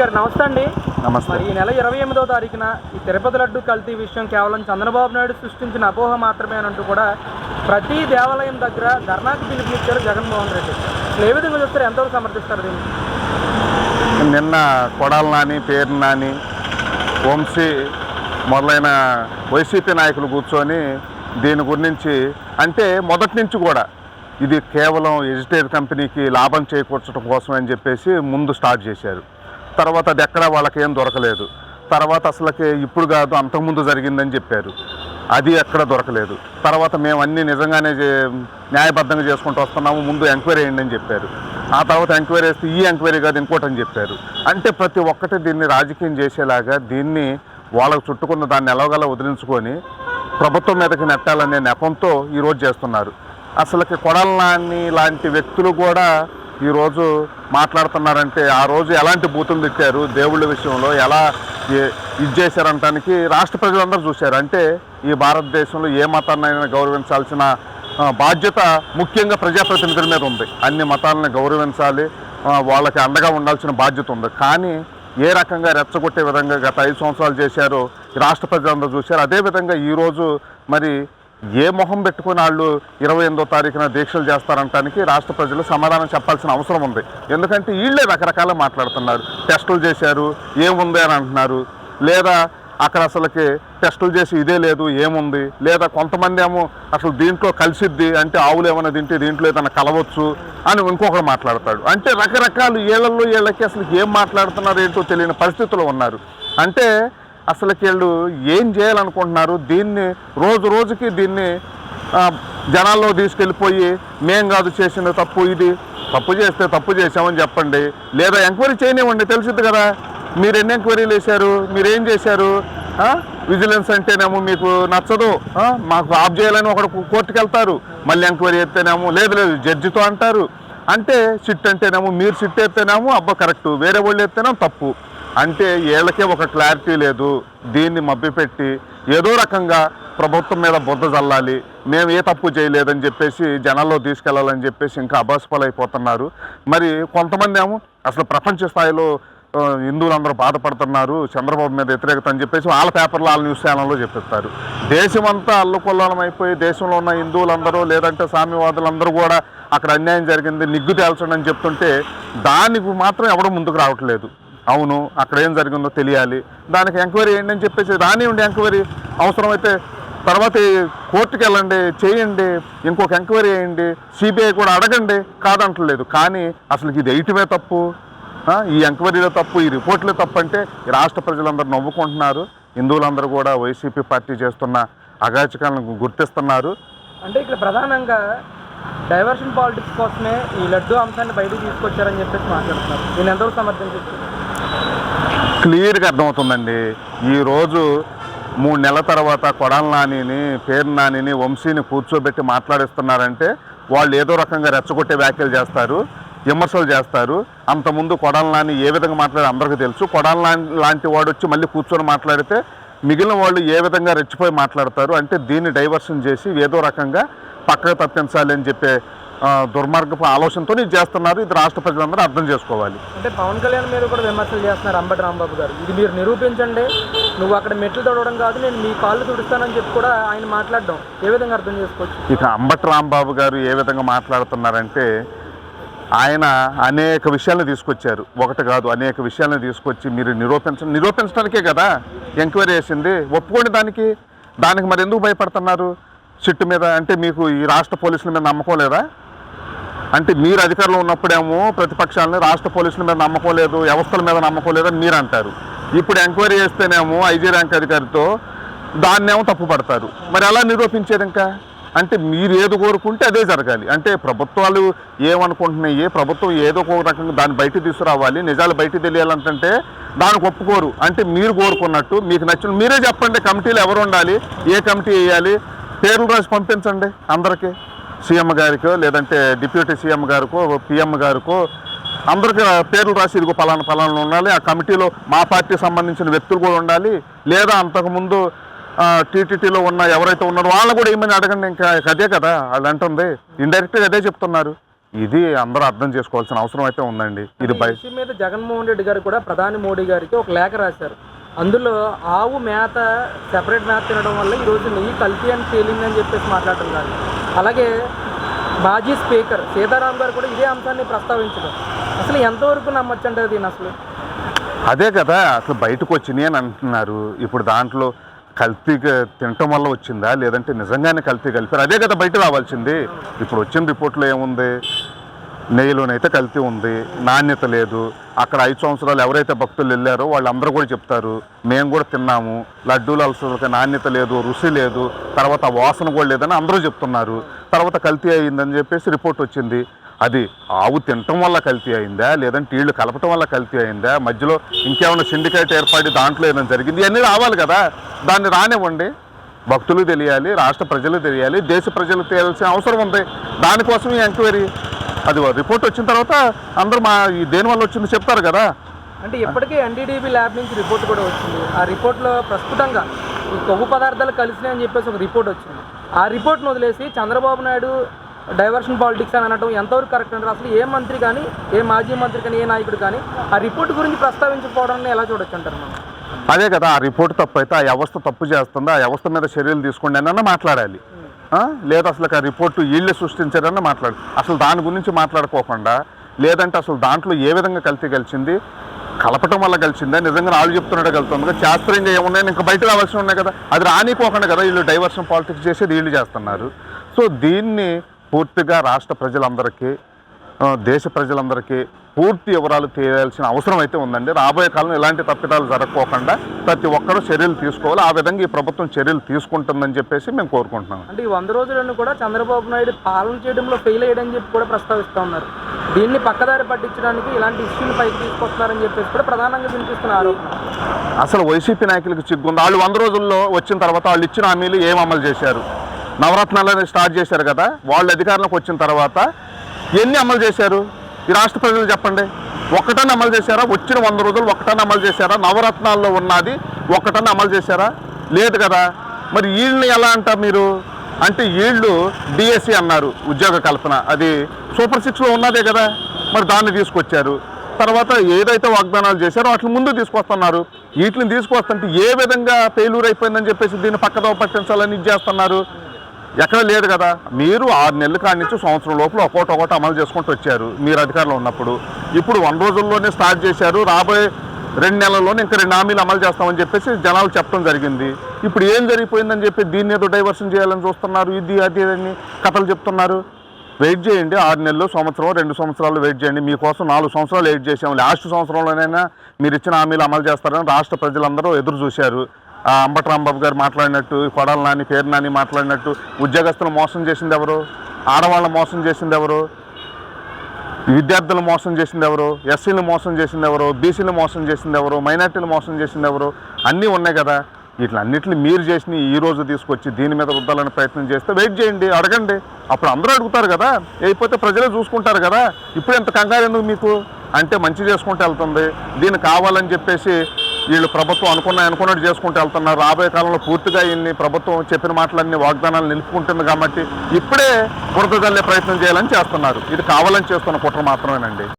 గారు నమస్తే అండి. నమస్తే. మరి ఈ నెల ఇరవై ఎనిమిదవ తారీఖున ఈ తిరుపతి లడ్డు కల్తీ విషయం కేవలం చంద్రబాబు నాయుడు సృష్టించిన అపోహ మాత్రమే అంటూ కూడా ప్రతి దేవాలయం దగ్గర ధర్నాకు పిలుపునిచ్చారు జగన్మోహన్ రెడ్డి. అసలు ఏ విధంగా చూస్తారు? ఎంతవరకు సమర్థిస్తారు దీన్ని? నిన్న కొడాల నాని పేరు నాని వంశీ మొదలైన వైసీపీ నాయకులు కూర్చొని దీని గురించి అంటే మొదటి నుంచి కూడా ఇది కేవలం ఎజిటేర్ కంపెనీకి లాభం చేకూర్చడం కోసం అని చెప్పేసి ముందు స్టార్ట్ చేశారు. తర్వాత అది ఎక్కడ వాళ్ళకి ఏం దొరకలేదు. తర్వాత అసలుకి ఇప్పుడు కాదు అంతకుముందు జరిగిందని చెప్పారు. అది ఎక్కడ దొరకలేదు. తర్వాత మేము అన్నీ నిజంగానే న్యాయబద్ధంగా చేసుకుంటూ వస్తున్నాము ముందు ఎంక్వైరీ అయ్యండి అని చెప్పారు. ఆ తర్వాత ఎంక్వైరీ చేస్తే ఈ ఎంక్వైరీ కాదు ఇంకోటి అని చెప్పారు. అంటే ప్రతి ఒక్కటి దీన్ని రాజకీయం చేసేలాగా దీన్ని వాళ్ళకు చుట్టుకున్న దాన్ని ఎలాగలా వదిలించుకొని ప్రభుత్వం మీదకి నెట్టాలనే నెపంతో ఈరోజు చేస్తున్నారు. అసలుకి కొడాలని లాంటి వ్యక్తులు కూడా ఈరోజు మాట్లాడుతున్నారంటే ఆ రోజు ఎలాంటి బూతులు తిట్టారు దేవుళ్ళ విషయంలో ఎలా ఇది చేశారంటానికి రాష్ట్ర ప్రజలందరూ చూశారు. అంటే ఈ భారతదేశంలో ఏ మతాన్నైనా గౌరవించాల్సిన బాధ్యత ముఖ్యంగా ప్రజాప్రతినిధుల మీద ఉంది. అన్ని మతాలను గౌరవించాలి వాళ్ళకి అండగా ఉండాల్సిన బాధ్యత ఉంది. కానీ ఏ రకంగా రెచ్చగొట్టే విధంగా గత ఐదు సంవత్సరాలు చేశారో రాష్ట్ర ప్రజలందరూ చూశారు. అదేవిధంగా ఈరోజు మరి ఏ మొహం పెట్టుకుని వాళ్ళు ఇరవై ఎనిమిదో తారీఖున దీక్షలు చేస్తారంటానికి రాష్ట్ర ప్రజలు సమాధానం చెప్పాల్సిన అవసరం ఉంది. ఎందుకంటే వీళ్ళే రకరకాల మాట్లాడుతున్నారు. టెస్టులు చేశారు ఏముంది అని అంటున్నారు. లేదా అక్కడ అసలుకి టెస్టులు చేసి ఇదే లేదు ఏముంది? లేదా కొంతమంది ఏమో అసలు దీంట్లో కలిసిద్ది అంటే ఆవులు ఏమైనా తింటే దీంట్లో ఏదైనా కలవచ్చు అని ఇంకొకరు మాట్లాడతాడు. అంటే రకరకాలు ఏళ్ళలో ఏళ్ళకి అసలు ఏం మాట్లాడుతున్నారు ఏంటో తెలియని పరిస్థితుల్లో ఉన్నారు. అంటే అసలు వీళ్ళు ఏం చేయాలనుకుంటున్నారు? దీన్ని రోజు రోజుకి దీన్ని జనాల్లో తీసుకెళ్ళిపోయి మేం కాదు చేసిన తప్పు ఇది తప్పు చేస్తే తప్పు చేసామని చెప్పండి. లేదా ఎంక్వైరీ చేయనివ్వండి తెలిసింది కదా. మీరు ఎన్ని ఎంక్వైరీలు వేశారు? మీరేం చేశారు? విజిలెన్స్ అంటేనేమో మీకు నచ్చదు. మాకు ఆఫ్ చేయాలని ఒకడు కోర్టుకు వెళ్తారు మళ్ళీ ఎంక్వైరీ ఎత్తేనేమో లేదు లేదు జడ్జితో అంటారు. అంటే సిట్ అంటేనేమో మీరు సిట్ ఎత్తేనేమో అబ్బా కరెక్ట్. వేరే వాళ్ళు ఎత్తేనేమో తప్పు. అంటే వీళ్ళకే ఒక క్లారిటీ లేదు. దీన్ని మభ్యపెట్టి ఏదో రకంగా ప్రభుత్వం మీద బుద్ధ చల్లాలి మేము ఏ తప్పు చేయలేదని చెప్పేసి జనాల్లో తీసుకెళ్ళాలని చెప్పేసి ఇంకా అభాస్పాలైపోతున్నారు. మరి కొంతమంది ఏమో అసలు ప్రపంచ స్థాయిలో హిందువులందరూ బాధపడుతున్నారు. చంద్రబాబు మీద వ్యతిరేకత అని చెప్పేసి వాళ్ళ పేపర్లో వాళ్ళ న్యూస్ ఛానల్లో చెప్పిస్తారు. దేశమంతా అల్లుకొల్లాలం అయిపోయి దేశంలో ఉన్న హిందువులందరూ లేదంటే సామ్యవాదులందరూ కూడా అక్కడ అన్యాయం జరిగింది నిగ్గు తేల్చండి అని చెప్తుంటే దానికి మాత్రం ఎవడో ముందుకు రావట్లేదు. అవును అక్కడ ఏం జరిగిందో తెలియాలి. దానికి ఎంక్వైరీ చేయండి అని చెప్పేసి రానివ్వండి ఎంక్వైరీ. అవసరమైతే తర్వాత కోర్టుకి వెళ్ళండి చేయండి. ఇంకొక ఎంక్వైరీ చేయండి సిబిఐ కూడా అడగండి. కాదంటలేదు. కానీ అసలు ఇది వేయటమే తప్పు. ఈ ఎంక్వైరీలో తప్పు ఈ రిపోర్ట్లో తప్పు అంటే రాష్ట్ర ప్రజలందరూ నవ్వుకుంటున్నారు. హిందువులందరూ కూడా వైసీపీ పార్టీ చేస్తున్న అగాచకాలను గుర్తిస్తున్నారు. అంటే ఇక్కడ ప్రధానంగా డైవర్షన్ పాలిటిక్స్ కోసమే ఈ లడ్డు అంశాన్ని బయటకు తీసుకొచ్చారని చెప్పేసి మాట్లాడుతున్నారు. నేను ఎంతవరకు సమర్థించవచ్చు? క్లియర్గా అర్థమవుతుందండి. ఈరోజు మూడు నెలల తర్వాత కొడాల నానిని పేరు నానిని వంశీని కూర్చోబెట్టి మాట్లాడిస్తున్నారంటే వాళ్ళు ఏదో రకంగా రెచ్చగొట్టే వ్యాఖ్యలు చేస్తారు విమర్శలు చేస్తారు. అంతకుముందు కొడాల నాని ఏ విధంగా మాట్లాడి అందరికీ తెలుసు. కొడాల లాంటి వాడు వచ్చి మళ్ళీ కూర్చొని మాట్లాడితే మిగిలిన వాళ్ళు ఏ విధంగా రెచ్చిపోయి మాట్లాడతారు అంటే దీన్ని డైవర్షన్ చేసి ఏదో రకంగా పక్కకు తప్పించాలి అని చెప్పే దుర్మార్గపు ఆలోచనతో ఇది చేస్తున్నారు. ఇది రాష్ట్ర ప్రజలందరూ అర్థం చేసుకోవాలి. అంటే పవన్ కళ్యాణ్ మీద కూడా విమర్శలు చేస్తున్నారు అంబటి రాంబాబు గారు. ఇది మీరు నిరూపించండి. నువ్వు అక్కడ మెట్లు తొడవడం కాదు నేను మీ కాళ్ళు తుడుస్తానని చెప్పి కూడా ఆయన మాట్లాడడం. ఏ విధంగా అర్థం చేసుకోవచ్చు? ఇక అంబటి రాంబాబు గారు ఏ విధంగా మాట్లాడుతున్నారంటే ఆయన అనేక విషయాలను తీసుకొచ్చారు. ఒకటి కాదు అనేక విషయాలను తీసుకొచ్చి మీరు నిరూపించ నిరూపించడానికే కదా ఎంక్వైరీ చేసింది. ఒప్పుకోండి దానికి. దానికి మరి ఎందుకు భయపడుతున్నారు? సిట్టు మీద అంటే మీకు ఈ రాష్ట్ర పోలీసుల మీద నమ్మకం లేదా? అంటే మీరు అధికారంలో ఉన్నప్పుడేమో ప్రతిపక్షాలని రాష్ట్ర పోలీసుల మీద నమ్మకం లేదు వ్యవస్థల మీద నమ్మకం లేదని మీరు అంటారు. ఇప్పుడు ఎంక్వైరీ చేస్తేనేమో ఐజీ ర్యాంక్ అధికారితో దాన్నేమో తప్పు పడతారు. మరి ఎలా నిరూపించేది ఇంకా? అంటే మీరు ఏది కోరుకుంటే అదే జరగాలి. అంటే ప్రభుత్వాలు ఏమనుకుంటున్నాయి ప్రభుత్వం ఏదో ఒక రకంగా దాన్ని బయట తీసుకురావాలి నిజాలు బయట తెలియాలంటే దానికి ఒప్పుకోరు. అంటే మీరు కోరుకున్నట్టు మీకు నచ్చిన మీరే చెప్పండి కమిటీలు ఎవరు ఉండాలి ఏ కమిటీ వేయాలి పేర్లు రాసి పంపించండి అందరికీ. సీఎం గారికో లేదంటే డిప్యూటీ సీఎం గారికో పిఎం గారికో అందరికి పేర్లు రాసి ఇదిగో పలానా పలానా ఉండాలి. ఆ కమిటీలో మా పార్టీకి సంబంధించిన వ్యక్తులు కూడా ఉండాలి. లేదా అంతకుముందు టీటీటీలో ఉన్న ఎవరైతే ఉన్నారో వాళ్ళని కూడా ఏమని అడగండి ఇంకా అదే కదా వాళ్ళు అంటుంది. ఇండైరెక్ట్గా అదే చెప్తున్నారు. ఇది అందరూ అర్థం చేసుకోవాల్సిన అవసరం అయితే ఉందండి. ఇది మీద జగన్మోహన్ రెడ్డి గారు కూడా ప్రధాని మోడీ గారికి ఒక లేఖ రాశారు. అందులో ఆవు మేత సెపరేట్ మేత తినడం వల్ల ఈరోజు నెయ్యి కల్తీ అని తేలింది అని చెప్పేసి మాట్లాడుతున్నారు. అలాగే మాజీ స్పీకర్ సీతారాం గారు కూడా ఇదే అంశాన్ని ప్రస్తావించడం అసలు ఎంతవరకు నమ్మచ్చు అంటారు దీన్ని అసలు? అదే కదా అసలు బయటకు వచ్చినాయి అని అంటున్నారు. ఇప్పుడు దాంట్లో కల్తీ తినటం వల్ల వచ్చిందా? లేదంటే నిజంగానే కల్తీ కలిపారు? అదే కదా బయట రావాల్సింది. ఇప్పుడు వచ్చిన రిపోర్ట్లో ఏముంది? నెయ్యిలోనైతే కల్తీ ఉంది నాణ్యత లేదు. అక్కడ ఐదు సంవత్సరాలు ఎవరైతే భక్తులు వెళ్ళారో వాళ్ళందరూ కూడా చెప్తారు మేము కూడా తిన్నాము లడ్డూలు అలసలకి నాణ్యత లేదు రుచి లేదు తర్వాత వాసన కూడా లేదని అందరూ చెప్తున్నారు. తర్వాత కల్తీ అయిందని చెప్పేసి రిపోర్ట్ వచ్చింది. అది ఆవు తినటం వల్ల కల్తీ అయిందా? లేదంటే వీళ్ళు కలపటం వల్ల కల్తీ అయిందా? మధ్యలో ఇంకేమైనా సిండికేట్ ఏర్పడి దాంట్లో ఏదైనా జరిగింది? ఇవన్నీ రావాలి కదా. దాన్ని రానివ్వండి. భక్తులు తెలియాలి రాష్ట్ర ప్రజలు తెలియాలి దేశ ప్రజలు తెలియాల్సిన అవసరం ఉంది. దానికోసం ఈ ఎంక్వైరీ. అది రిపోర్ట్ వచ్చిన తర్వాత అందరూ మా ఈ దేని వల్ల వచ్చింది చెప్తారు కదా. అంటే ఇప్పటికే ఎన్డీడీబీ ల్యాబ్ నుంచి రిపోర్ట్ కూడా వచ్చింది. ఆ రిపోర్ట్లో ప్రస్ఫుటంగా ఈ కొవ్వు పదార్థాలు కలిసినాయి అని చెప్పేసి ఒక రిపోర్ట్ వచ్చింది. ఆ రిపోర్ట్ను వదిలేసి చంద్రబాబు నాయుడు డైవర్షన్ పాలిటిక్స్ అని అనడం ఎంతవరకు కరెక్ట్ అంటారు అసలు ఏ మంత్రి కానీ ఏ మాజీ మంత్రి కానీ ఏ నాయకుడు కానీ ఆ రిపోర్ట్ గురించి ప్రస్తావించకపోవడాన్ని ఎలా చూడొచ్చు అంటారు మనం అదే కదా ఆ రిపోర్ట్ తప్పు అయితే ఆ వ్యవస్థ తప్పు చేస్తుందా ఆ వ్యవస్థ మీద చర్యలు తీసుకోండి అని మాట్లాడాలి? లేదా అసలు ఆ రిపోర్టు వీళ్ళే సృష్టించారని మాట్లాడు. అసలు దాని గురించి మాట్లాడుకోకుండా లేదంటే అసలు దాంట్లో ఏ విధంగా కల్తీ కలిసింది కలపటం వల్ల కలిసిందా నిజంగా వాళ్ళు చెప్తున్నట్టు కలుతుంది కదా శాస్త్రీయంగా ఏమున్నాయి? ఇంకా బయట రావాల్సి ఉన్నాయి కదా. అది రానిపోకుండా కదా వీళ్ళు డైవర్షన్ పాలిటిక్స్ చేసేది వీళ్ళు చేస్తున్నారు. సో దీన్ని పూర్తిగా రాష్ట్ర ప్రజలందరికీ దేశ ప్రజలందరికీ పూర్తి వివరాలు తెలియాల్సిన అవసరం అయితే ఉందండి. రాబోయే కాలంలో ఇలాంటి తప్పిదాలు జరగకోకుండా ప్రతి ఒక్కరూ చర్యలు తీసుకోవాలి. ఆ విధంగా ఈ ప్రభుత్వం చర్యలు తీసుకుంటుందని చెప్పేసి మేము కోరుకుంటున్నాం. అంటే ఈ వంద రోజులను కూడా చంద్రబాబు నాయుడు పాలన చేయడంలో ఫెయిల్ అయ్యడని చెప్పి కూడా ప్రస్తావిస్తూ ఉన్నారు. దీన్ని పక్కదారి పట్టించడానికి ఇలాంటి ఇష్యూలు పైకి తీసుకొస్తున్నారని చెప్పేసి కూడా ప్రధానంగా వినిపిస్తున్న ఆరోపణ. అసలు వైసీపీ నాయకులకు చిగ్గుంది? వాళ్ళు వంద రోజుల్లో వచ్చిన తర్వాత వాళ్ళు ఇచ్చిన హామీలు ఏం అమలు చేశారు? నవరత్నాలని స్టార్ట్ చేశారు కదా. వాళ్ళు అధికారంలోకి వచ్చిన తర్వాత ఎన్ని అమలు చేశారు? ఈ రాష్ట్ర ప్రజలు చెప్పండి ఒక్కటన్నా అమలు చేశారా? వచ్చిన వంద రోజులు ఒక్కటన్నా అమలు చేశారా? నవరత్నాల్లో ఉన్నది ఒక్కటన్నా అమలు చేశారా? లేదు కదా. మరి వీళ్ళని ఎలా అంటారు మీరు? అంటే వీళ్ళు డిఎస్సి అన్నారు ఉద్యోగ కల్పన. అది సూపర్ సిక్స్లో ఉన్నదే కదా. మరి దాన్ని తీసుకొచ్చారు. తర్వాత ఏదైతే వాగ్దానాలు చేశారో వాటిని ముందు తీసుకొస్తున్నారు. వీటిని తీసుకొస్తుంటే ఏ విధంగా ఫెయిల్యూర్ అయిపోయిందని చెప్పేసి దీన్ని పక్కదో పట్టించాలని ఇది చేస్తున్నారు. ఎక్కడ లేదు కదా. మీరు ఆరు నెలల కాడి నుంచి సంవత్సరం లోపల ఒక్కొక్కటి ఒకటి అమలు చేసుకుంటూ వచ్చారు మీరు అధికారంలో ఉన్నప్పుడు. ఇప్పుడు వన్ రోజుల్లోనే స్టార్ట్ చేశారు. రాబోయే రెండు నెలల్లోనే ఇంకా రెండు హామీలు అమలు చేస్తామని చెప్పేసి జనాలు చెప్పడం జరిగింది. ఇప్పుడు ఏం జరిగిపోయిందని చెప్పి దీన్ని ఏదో డైవర్షన్ చేయాలని చూస్తున్నారు. ఇది అది అని కథలు చెప్తున్నారు. వెయిట్ చేయండి. ఆరు నెలలు సంవత్సరం రెండు సంవత్సరాలు వెయిట్ చేయండి. మీకోసం నాలుగు సంవత్సరాలు వెయిట్ చేసాము లాస్ట్ సంవత్సరంలోనైనా మీరు ఇచ్చిన హామీలు అమలు చేస్తారని రాష్ట్ర ప్రజలందరూ ఎదురు చూశారు. అంబటరాంబాబు గారు మాట్లాడినట్టు కొడాల నాని పేరు నాని మాట్లాడినట్టు ఉద్యోగస్తులు మోసం చేసింది ఎవరు ఆడవాళ్ళు మోసం చేసింది ఎవరు విద్యార్థులు మోసం చేసింది ఎవరు ఎస్సీలు మోసం చేసింది ఎవరు బీసీలు మోసం చేసింది ఎవరు మైనార్టీలు మోసం చేసింది ఎవరు అన్నీ ఉన్నాయి కదా. వీటిలన్నిటిని మీరు చేసిన ఈ రోజు తీసుకొచ్చి దీని మీద రుద్దాలని ప్రయత్నం చేస్తే వెయిట్ చేయండి అడగండి. అప్పుడు అందరూ అడుగుతారు కదా. అయిపోతే ప్రజలే చూసుకుంటారు కదా. ఇప్పుడు ఎంత కంగారు ఎందుకు మీకు? అంటే మంచి చేసుకుంటూ వెళ్తుంది. దీన్ని కావాలని చెప్పేసి వీళ్ళు ప్రభుత్వం అనుకున్న అనుకున్నట్టు చేసుకుంటూ వెళ్తున్నారు. రాబోయే కాలంలో పూర్తిగా ఇన్ని ప్రభుత్వం చెప్పిన మాటలన్నీ వాగ్దానాలు నిలుపుకుంటుంది కాబట్టి ఇప్పుడే బురద ప్రయత్నం చేయాలని చేస్తున్నారు. ఇది కావాలని చేస్తున్న కుట్ర మాత్రమేనండి.